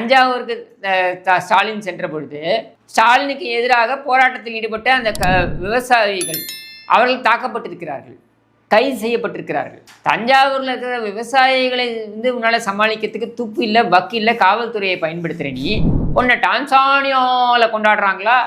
தஞ்சாவூருக்கு ஸ்டாலின் சென்ற பொழுது ஸ்டாலினுக்கு எதிராக போராட்டத்தில் ஈடுபட்ட அந்த க விவசாயிகள் அவர்கள் தாக்கப்பட்டிருக்கிறார்கள். கைது செய்யப்பட்டிருக்கிறார்கள். தஞ்சாவூரில் இருக்கிற விவசாயிகளை வந்து உன்னால் சமாளிக்கிறதுக்கு துப்பு இல்லை பக்கு இல்லை காவல்துறையை பயன்படுத்துகிற நீ. உன்னை டான்சானியாவில் கொண்டாடுறாங்களா?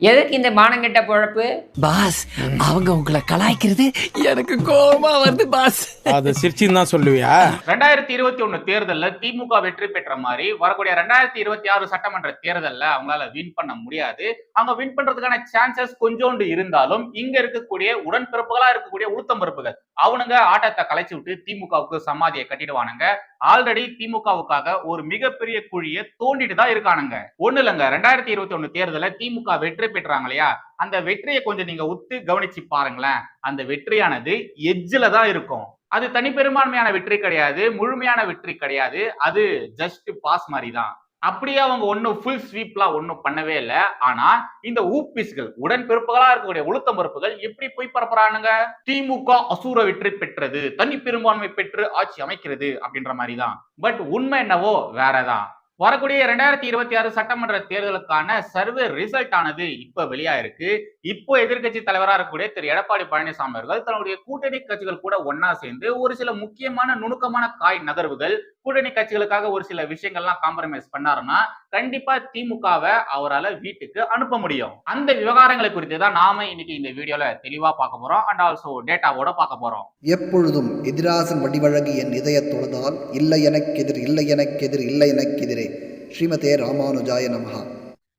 எதுக்கு இந்த மானங்கெட்ட பொழப்பு? பாஸ் அவங்க உங்களை கலாய்க்கிறது எனக்கு கோபமா வருது பாஸ். அதை சிரிச்சின்னு தான் சொல்லுவியா? ரெண்டாயிரத்தி இருபத்தி ஒண்ணு தேர்தல்ல திமுக வெற்றி பெற்ற மாதிரி வரக்கூடிய ரெண்டாயிரத்தி இருபத்தி ஆறு சட்டமன்ற தேர்தல்ல அவங்களால வின் பண்ண முடியாது. அவங்க வின் பண்றதுக்கான சான்சஸ் கொஞ்சோண்டு இருந்தாலும் இங்க இருக்கக்கூடிய உடன்பிறப்புகளா இருக்கக்கூடிய உளுத்தம் பிறப்புகள் அவனுங்க ஆட்டத்தை கலைச்சு விட்டு திமுகவுக்கு சமாதியை கட்டிடுவானுங்க. ஆல்ரெடி திமுகவுக்காக ஒரு மிகப்பெரிய குழியை தோண்டிட்டு தான் இருக்கானுங்க. ஒண்ணு இல்லைங்க. ரெண்டாயிரத்தி இருபத்தி ஒண்ணு தேர்தல திமுக வெற்றி பெற்றாங்க இல்லையா? அந்த வெற்றியை கொஞ்சம் நீங்க உத்து கவனிச்சு பாருங்களேன். அந்த வெற்றியானது எஜ்ஜில தான் இருக்கும். அது தனிப்பெரும்பான்மையான வெற்றி கிடையாது முழுமையான வெற்றி கிடையாது. அது ஜஸ்ட் பாஸ் மாதிரி தான். அப்படியே அவங்க ஒன்றும் ஃபுல் ஸ்வீப்லாம் ஒன்றும் பண்ணவே இல்லை. ஆனா இந்த ஊப்பிஸ்கள் உடன்பிறப்புகளா இருக்கக்கூடிய உளுத்தம் பருப்புகள் எப்படி போய் பரப்புறானுங்க? திமுக அசூர வெற்றி பெற்றது தனி பெரும்பான்மை பெற்று ஆட்சி அமைக்கிறது அப்படின்ற மாதிரி தான் பட் உண்மை என்னவோ வேறதான். வரக்கூடிய ரெண்டாயிரத்தி இருபத்தி ஆறு சட்டமன்ற தேர்தலுக்கான சர்வே ரிசல்ட் ஆனது இப்ப வெளியாயிருக்கு. இப்போ எதிர்க்கட்சி தலைவராக இருக்கக்கூடிய திரு. எடப்பாடி பழனிசாமி அவர்கள் தன்னுடைய கூட்டணி கட்சிகள் கூட ஒன்னா சேர்ந்து ஒரு சில முக்கியமான நுணுக்கமான காய் நகர்வுகள் கூட்டணி கட்சிகளுக்காக ஒரு சில விஷயங்கள்லாம் காம்ப்ரமைஸ் பண்ணாருன்னா கண்டிப்பா திமுகவை அவரால் வீட்டுக்கு அனுப்ப முடியும். அந்த விவகாரங்களை குறித்து தான் நாம இன்னைக்கு இந்த வீடியோல தெளிவா பார்க்க போறோம். அண்ட் ஆல்சோ டேட்டாவோட பார்க்க போறோம். எப்பொழுதும் எதிராசன் வடிவழகு என் இதயத் தொழுதால் இல்லை எனக்கெதிர் இல்லை எனக்கெதிர் இல்லை எனக்கெதிரே ஸ்ரீமதே ராமானுஜாய நமஹா.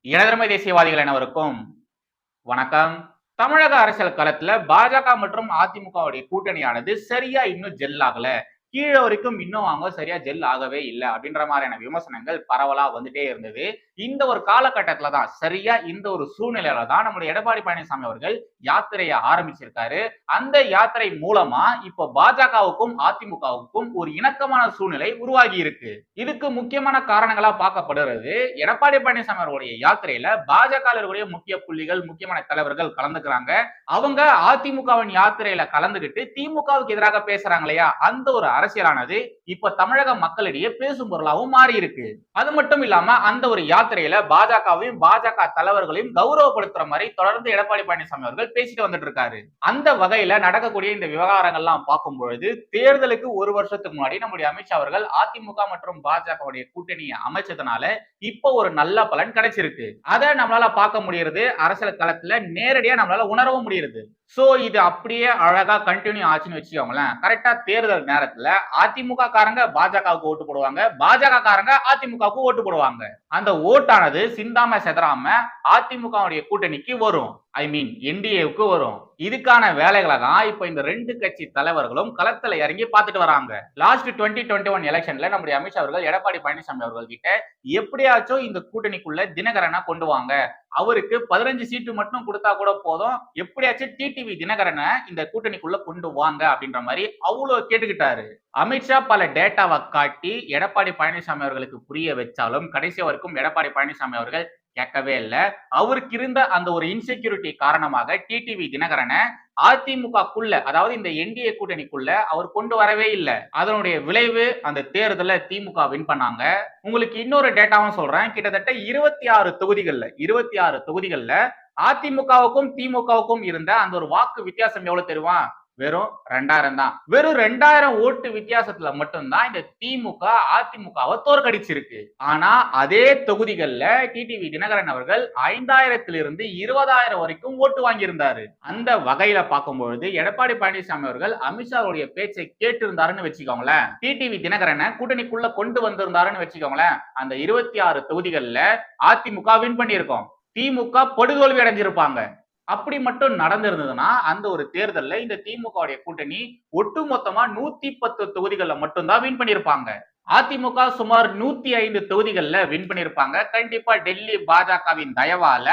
இடதுமை தேசியவாதிகள் அனைவருக்கும் வணக்கம். தமிழக அரசியல் களத்துல பாஜக மற்றும் அதிமுகவுடைய கூட்டணியானது சரியா இன்னும் ஜெல் ஆகல. கீழே வரைக்கும் இன்னும் அவங்க சரியா ஜெல் ஆகவே இல்லை அப்படின்ற மாதிரியான விமர்சனங்கள் பரவலா வந்துட்டே இருந்தது. இந்த ஒரு காலகட்டத்துல தான் சரியா இந்த ஒரு சூழ்நிலையில தான் நம்முடைய எடப்பாடி பழனிசாமி அவர்கள் யாத்திரையை ஆரம்பிச்சிருக்காரு. அந்த யாத்திரை மூலமா இப்போ பாஜகவுக்கும் அதிமுகவுக்கும் ஒரு இணக்கமான சூழ்நிலை உருவாகி இருக்கு. இதுக்கு முக்கியமான காரணங்களா பார்க்கப்படுறது எடப்பாடி பழனிசாமி அவர்களுடைய யாத்திரையில பாஜக முக்கிய புள்ளிகள் முக்கியமான தலைவர்கள் கலந்துக்கிறாங்க. அவங்க அதிமுகவின் யாத்திரையில கலந்துகிட்டு திமுகவுக்கு எதிராக பேசுறாங்க இல்லையா? அந்த ஒரு அரசியலானது இப்ப தமிழக மக்களிடையே பேசும் பொருளாகவும் மாறி இருக்கு அது மட்டும் இல்லாம அந்த ஒரு யாத்திரையில பாஜகவையும் பாஜக தலைவர்களையும் கௌரவப்படுத்துற மாதிரி தொடர்ந்து எடப்பாடி பழனிசாமி அவர்கள் பேசிட்டு வந்துட்டு இருக்காரு அந்த வகையில நடக்கக்கூடிய இந்த விவகாரங்கள்லாம் பார்க்கும் பொழுது தேர்தலுக்கு ஒரு வருஷத்துக்கு முன்னாடி நம்முடைய அமித்ஷா அவர்கள் அதிமுக மற்றும் பாஜகவுடைய கூட்டணியை அமைச்சதுனால இப்ப ஒரு நல்ல பலன் கிடைச்சிருக்கு. அதை நம்மளால பார்க்க முடியுது அரசியல் களத்துல நேரடியா நம்மளால உணரவும் முடியுது சோ இது அப்படியே அழகா கண்டினியூ ஆச்சுன்னு வச்சுக்கோங்களேன். கரெக்டா தேர்தல் நேரத்துல அதிமுக காரங்க பாஜகவுக்கு ஓட்டு போடுவாங்க. பாஜக காரங்க அதிமுகவுக்கு ஓட்டு போடுவாங்க. அந்த ஓட்டானது சிந்தாம செதறாம அதிமுகவுடைய கூட்டணிக்கு வரும். ஐ மீன் என்டிஏவுக்கு வரும். இதுக்கான வேலைகளை தான் இப்ப இந்த ரெண்டு கட்சி தலைவர்களும் களத்துல இறங்கி பார்த்துட்டு வராங்க. லாஸ்ட் டுவெண்ட்டி டுவெண்ட்டி ஒன் எலெக்ஷன்ல நம்முடைய அமித்ஷா அவர்கள் எடப்பாடி பழனிசாமி அவர்கள் கிட்ட எப்படியாச்சும் இந்த கூட்டணிக்குள்ள தினகரனை கொண்டு வாங்க. அவருக்கு பதினஞ்சு சீட்டு மட்டும் கொடுத்தா கூட போதும். எப்படியாச்சும் டிடிவி தினகரனை இந்த கூட்டணிக்குள்ள கொண்டு வாங்க அப்படின்ற மாதிரி அவ்வளவு கேட்டுக்கிட்டாரு. அமித்ஷா பல டேட்டாவை காட்டி எடப்பாடி பழனிசாமி அவர்களுக்கு புரிய வச்சாலும் கடைசி வரைக்கும் எடப்பாடி பழனிசாமி அவர்கள் கேட்கவே இல்லை. அவருக்கு இருந்த அந்த ஒரு இன்செக்யூரிட்டி காரணமாக டிடிவி தினகரனை அதிமுகக்குள்ள அதாவது இந்த என்டிஏ கூட்டணிக்குள்ள அவர் கொண்டு வரவே இல்லை. அதனுடைய விளைவு அந்த தேர்தலில் திமுக வின் பண்ணாங்க. உங்களுக்கு இன்னொரு டேட்டாவும் சொல்றேன். கிட்டத்தட்ட இருபத்தி ஆறு தொகுதிகள்ல இருபத்தி ஆறு தொகுதிகள்ல அதிமுகவுக்கும் திமுகவுக்கும் இருந்த அந்த ஒரு வாக்கு வித்தியாசம் எவ்வளவு தெரியுமா? வெறும் ரெண்டாயிரம் தான். வெறும் ரெண்டாயிரம் ஓட்டு வித்தியாசத்துல மட்டும்தான் இந்த திமுக அதிமுகவை தோற்கடிச்சிருக்கு. ஆனா அதே தொகுதிகள்ல டிடிவி தினகரன் அவர்கள் ஐந்தாயிரத்திலிருந்து இருபதாயிரம் வரைக்கும் ஓட்டு வாங்கியிருந்தாரு. அந்த வகையில பார்க்கும்பொழுது எடப்பாடி பழனிசாமி அவர்கள் அமித்ஷாவுடைய பேச்சை கேட்டு இருந்தாருன்னு வச்சுக்கோங்களேன். டிடிவி தினகரனை கூட்டணிக்குள்ள கொண்டு வந்திருந்தாருன்னு வச்சுக்கோங்களேன். அந்த இருபத்தி ஆறு தொகுதிகள்ல அதிமுக வின் பண்ணியிருக்கோம். திமுக படுதோல்வி அடைஞ்சிருப்பாங்க. அப்படி மட்டும் நடந்திருந்ததுன்னா அந்த ஒரு தேர்தல்ல இந்த திமுகவுடைய கூட்டணி ஒட்டுமொத்தமா நூத்தி பத்து தொகுதிகளில் மட்டும்தான் வின் பண்ணியிருப்பாங்க. அதிமுக சுமார் நூத்தி ஐந்து தொகுதிகள்ல வின் பண்ணியிருப்பாங்க. கண்டிப்பா டெல்லி பாஜகவின் தயவால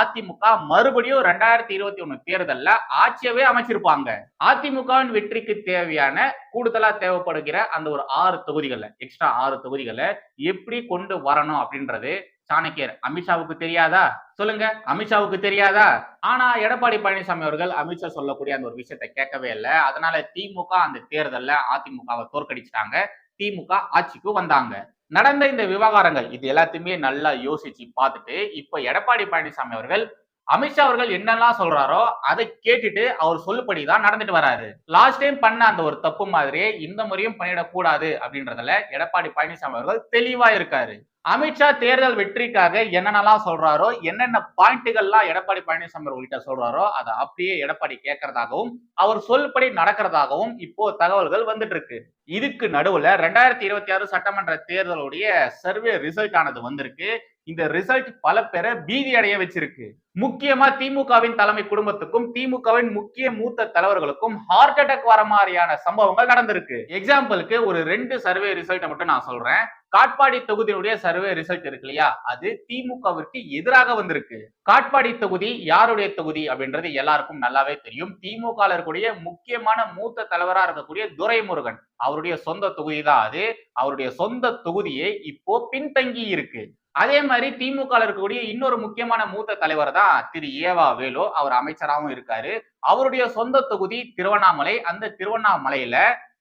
அதிமுக மறுபடியும் ரெண்டாயிரத்தி இருபத்தி ஒண்ணு தேர்தல்ல ஆட்சியவே அமைச்சிருப்பாங்க. அதிமுகவின் வெற்றிக்கு தேவையான கூடுதலா தேவைப்படுகிற அந்த ஒரு ஆறு தொகுதிகள்ல எக்ஸ்ட்ரா ஆறு தொகுதிகளை எப்படி கொண்டு வரணும் அப்படின்றது சாணக்கியர் அமித்ஷாவுக்கு தெரியாதா? சொல்லுங்க அமித்ஷாவுக்கு தெரியாதா? ஆனா எடப்பாடி பழனிசாமி அவர்கள் அமித்ஷா சொல்லக்கூடிய அந்த ஒரு விஷயத்தை கேட்கவே இல்லை. அதனால திமுக அந்த தேர்தல்ல அதிமுகவை தோற்கடிச்சிட்டாங்க. திமுக ஆட்சிக்கு வந்தாங்க. நடந்த இந்த விவகாரங்கள் இது எல்லாத்தையுமே நல்லா யோசிச்சு பார்த்துட்டு இப்ப எடப்பாடி பழனிசாமி அவர்கள் அமித்ஷா அவர்கள் என்னெல்லாம் சொல்றாரோ அதை கேட்டுட்டு அவர் சொல்லுபடி தான் நடந்துட்டு வராரு. லாஸ்ட் டைம் பண்ண அந்த ஒரு தப்பு மாதிரியே இந்த முறையும் பண்ணிடக்கூடாது அப்படின்றதுல எடப்பாடி பழனிசாமி அவர்கள் தெளிவா இருக்காரு. அமித்ஷா தேர்தல் வெற்றிக்காக என்னென்னலாம் சொல்றாரோ என்னென்ன பாயிண்ட்டுகள்லாம் எடப்பாடி பழனிசாமி அவர்கிட்ட சொல்றாரோ அதை அப்படியே எடப்பாடி கேட்கறதாகவும் அவர் சொல்படி நடக்கிறதாகவும் இப்போ தகவல்கள் வந்துட்டு இருக்கு இதுக்கு நடுவுல ரெண்டாயிரத்தி இருபத்தி ஆறு சட்டமன்ற தேர்தலுடைய சர்வே ரிசல்ட் ஆனது வந்திருக்கு. இந்த ரிசல்ட் பல பேரை பீதி அடைய வச்சிருக்கு. முக்கியமா திமுகவின் தலைமை குடும்பத்துக்கும் திமுகவின் முக்கிய மூத்த தலைவர்களுக்கும் ஹார்ட் அட்டாக் வர மாதிரியான சம்பவங்கள் நடந்திருக்கு. எக்ஸாம்பிளுக்கு ஒரு ரெண்டு சர்வே ரிசல்ட்டை மட்டும் நான் சொல்றேன். காட்பாடி தொகுதியினுடைய சர்வே ரிசல்ட் இருக்கு இல்லையா? அது திமுகவிற்கு எதிராக வந்திருக்கு. காட்பாடி தொகுதி யாருடைய தொகுதி அப்படின்றது எல்லாருக்கும் நல்லாவே தெரியும். திமுக இருக்கக்கூடிய முக்கியமான மூத்த தலைவரா இருக்கக்கூடிய துரைமுருகன் அவருடைய சொந்த தொகுதி தான் அது. அவருடைய சொந்த தொகுதியே இப்போ பின்தங்கி இருக்கு. அதே மாதிரி திமுக இருக்கக்கூடிய இன்னொரு முக்கியமான மூத்த தலைவர் தான் திரு ஏவா வேலு. அவர் அமைச்சராகவும் இருக்காரு. அவருடைய சொந்த தொகுதி திருவண்ணாமலை. அந்த திருவண்ணாமலையில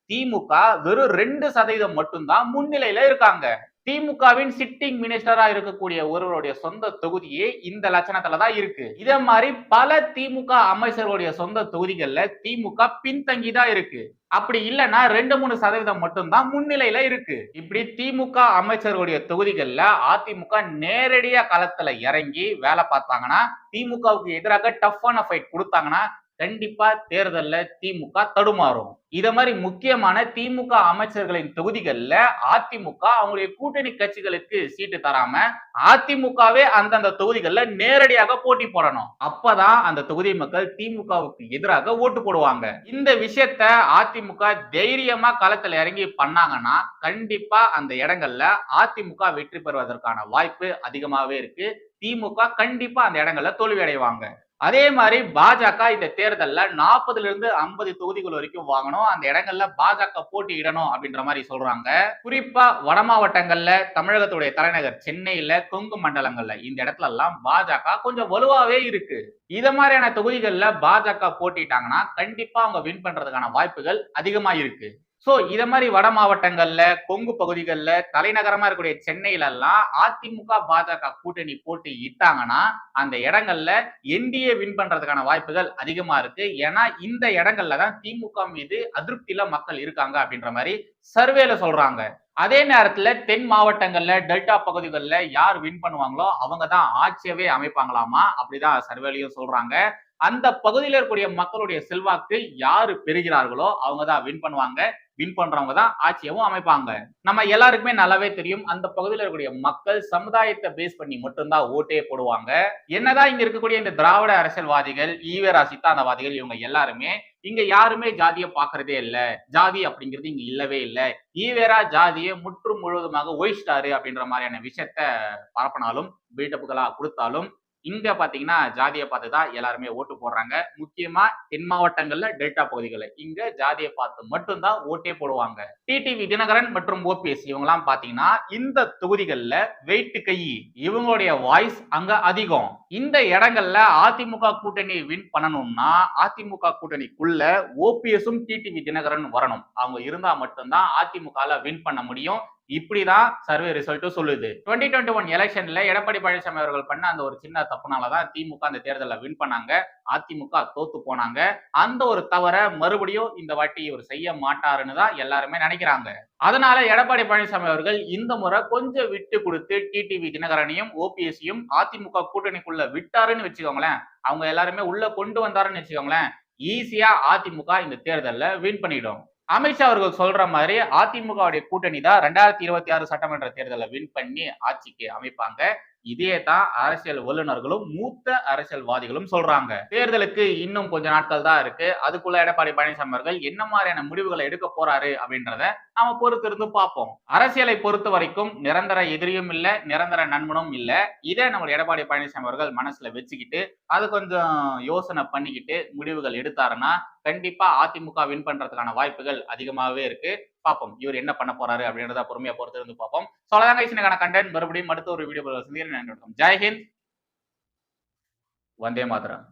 திமுக வெறும் ரெண்டு சதவீதம் மட்டும்தான் முன்னிலையில இருக்காங்க. திமுகவின் சிட்டிங் மினிஸ்டரா இருக்கக்கூடிய ஒருவருடைய சொந்த தொகுதியே இந்த லட்சணத்துல தான் இருக்கு. இதே மாதிரி பல திமுக அமைச்சர்களுடைய சொந்த தொகுதிகள்ல திமுக பின்தங்கி தான் இருக்கு. அப்படி இல்லைன்னா ரெண்டு மூணு சதவீதம் மட்டும்தான் முன்னிலையில இருக்கு. இப்படி திமுக அமைச்சர்களுடைய தொகுதிகள்ல அதிமுக நேரடியா களத்துல இறங்கி வேலை பார்த்தாங்கன்னா திமுகவுக்கு எதிராக டஃப்பான ஃபைட் கொடுத்தாங்கன்னா கண்டிப்பா தேர்தல்ல திமுக தடுமாறும். இத மாதிரி முக்கியமான திமுக அமைச்சர்களின் தொகுதிகள்ல அதிமுக அவங்களுடைய கூட்டணி கட்சிகளுக்கு சீட்டு தராம அதிமுகவே அந்தந்த தொகுதிகளில் நேரடியாக போட்டி போடணும். அப்பதான் அந்த தொகுதி மக்கள் திமுகவுக்கு எதிராக ஓட்டு போடுவாங்க. இந்த விஷயத்த அதிமுக தைரியமா களத்துல இறங்கி பண்ணாங்கன்னா கண்டிப்பா அந்த இடங்கள்ல அதிமுக வெற்றி பெறுவதற்கான வாய்ப்பு அதிகமாவே இருக்கு. திமுக கண்டிப்பா அந்த இடங்கள்ல தோல்வி அடைவாங்க அதே மாதிரி பாஜக இந்த தேர்தல்ல நாற்பதுல இருந்து ஐம்பது தொகுதிகள் வரைக்கும் வாங்கணும். அந்த இடங்கள்ல பாஜக போட்டியிடணும் அப்படின்ற மாதிரி சொல்றாங்க. குறிப்பா வட மாவட்டங்கள்ல தமிழகத்துடைய தலைநகர் சென்னையில கொங்கு மண்டலங்கள்ல இந்த இடத்துல எல்லாம் பாஜக கொஞ்சம் வலுவாவே இருக்கு. இத மாதிரியான தொகுதிகளில் பாஜக போட்டிட்டாங்கன்னா கண்டிப்பா அவங்க வின் பண்றதுக்கான வாய்ப்புகள் அதிகமா இருக்கு. சோ இத மாதிரி வட மாவட்டங்கள்ல கொங்கு பகுதிகளில் தலைநகரமா இருக்கக்கூடிய சென்னையில எல்லாம் அதிமுக பாஜக கூட்டணி போட்டி இட்டாங்கன்னா அந்த இடங்கள்ல என்டிஏ வின் பண்றதுக்கான வாய்ப்புகள் அதிகமா இருக்கு. ஏன்னா இந்த இடங்கள்ல தான் திமுக மீது அதிருப்தியில மக்கள் இருக்காங்க அப்படின்ற மாதிரி சர்வேல சொல்றாங்க. அதே நேரத்துல தென் மாவட்டங்கள்ல டெல்டா பகுதிகளில் யார் வின் பண்ணுவாங்களோ அவங்க தான் ஆட்சியவே அமைப்பாங்களாமா? அப்படிதான் சர்வேலையும் சொல்றாங்க. அந்த பகுதியில் இருக்கக்கூடிய மக்களுடைய செல்வாக்கு யாரு பெறுகிறார்களோ அவங்க தான் வின் பண்ணுவாங்க. வின் பண்றவங்க தான் ஆட்சியவும் அமைப்பாங்க. நம்ம எல்லாருக்குமே நல்லாவே தெரியும் அந்த பகுதியில் இருக்கக்கூடிய மக்கள் சமுதாயத்தை பேஸ் பண்ணி மட்டும்தான் ஓட்டே போடுவாங்க. என்னதான் இங்க இருக்கக்கூடிய இந்த திராவிட அரசியல்வாதிகள் ஈவேரா சித்தாந்தவாதிகள் இவங்க எல்லாருமே இங்க யாருமே ஜாதியை பாக்குறதே இல்ல. ஜாதி அப்படிங்கிறது இங்க இல்லவே இல்லை. ஈவேரா ஜாதியை முற்றும் முழுவதுமாக ஒழிச்சிட்டாரு அப்படின்ற மாதிரியான விஷயத்த பரப்பினாலும் பில்டப்புகளா கொடுத்தாலும் இங்க பாத்தீங்கன்னா ஜாதியை பார்த்து தான் எல்லாருமே ஓட்டு போடுறாங்க. முக்கியமா தென் மாவட்டங்கள்ல டெல்டா பகுதிகளில். இங்க ஜாதியை பார்த்து மட்டும்தான் ஓட்டே போடுவாங்க. டிடிவி தினகரன் மற்றும் ஓபிஎஸ் இவங்கெல்லாம் பாத்தீங்கன்னா இந்த தொகுதிகளில் வெயிட்டு கை இவங்களுடைய வாய்ஸ் அங்க அதிகம். இந்த இடங்கள்ல அதிமுக கூட்டணி வின் பண்ணணும்னா அதிமுக கூட்டணிக்குள்ள ஓபிஎஸும் டிடிவி தினகரன் வரணும். அவங்க இருந்தா மட்டும்தான் அதிமுக வின் பண்ண முடியும். இப்படிதான் சர்வே ரிசல்ட்டும் சொல்லுது. டுவெண்ட்டி டுவெண்ட்டி ஒன் எலெக்ஷன்ல எடப்பாடி பழனிசாமி அவர்கள் பண்ண அந்த ஒரு சின்ன தப்புனாலதான் திமுக அந்த தேர்தலில் வின் பண்ணாங்க. அதிமுக தோத்து போனாங்க. அந்த ஒரு தவற மறுபடியும் இந்த வாட்டி இவர் செய்ய மாட்டாருன்னு தான் எல்லாருமே நினைக்கிறாங்க. அதனால எடப்பாடி பழனிசாமி அவர்கள் இந்த முறை கொஞ்சம் விட்டு கொடுத்து டிடிவி தினகரனையும் ஓபிஎஸ்சியும் அதிமுக கூட்டணிக்குள்ள விட்டாருன்னு வச்சுக்கோங்களேன். அவங்க எல்லாருமே உள்ள கொண்டு வந்தாருன்னு வச்சுக்கோங்களேன். ஈஸியா அதிமுக இந்த தேர்தலில் வின் பண்ணிடும். அமித்ஷா அவர்கள் சொல்ற மாதிரி அதிமுகவுடைய கூட்டணி தான் ரெண்டாயிரத்தி இருபத்தி ஆறு சட்டமன்ற தேர்தலை வின் பண்ணி ஆட்சிக்கு அமைப்பாங்க. இதே தான் அரசியல் வல்லுநர்களும் மூத்த அரசியல்வாதிகளும் சொல்றாங்க. தேர்தலுக்கு இன்னும் கொஞ்ச நாட்கள் தான் இருக்கு. அதுக்குள்ள எடப்பாடி பழனிசாமி அவர்கள் என்ன மாதிரியான முடிவுகளை எடுக்க போறாரு அப்படின்றத நாம பொறுத்திருந்து பார்ப்போம். அரசியலை பொறுத்த வரைக்கும் நிரந்தர எதிரியும் இல்ல நிரந்தர நண்பனும் இல்ல. இதை நம்ம எடப்பாடி பழனிசாமி அவர்கள் மனசுல வச்சுக்கிட்டு அது கொஞ்சம் யோசனை பண்ணிக்கிட்டு முடிவுகள் எடுத்தாருன்னா கண்டிப்பா அதிமுக வின் பண்றதுக்கான வாய்ப்புகள் அதிகமாகவே இருக்கு. பார்ப்போம். இவர் என்ன பண்ண போறாரு அப்படின்றத பொறுமையா பொறுத்து இருந்து பார்ப்போம் ஸோ அவ்வளோதான் கைசினுக்கான கண்டென்ட் மறுபடியும் அடுத்த ஒரு வீடியோ சந்திக்கிறேன். ஜெய்ஹிந்த் வந்தே மாதரம்.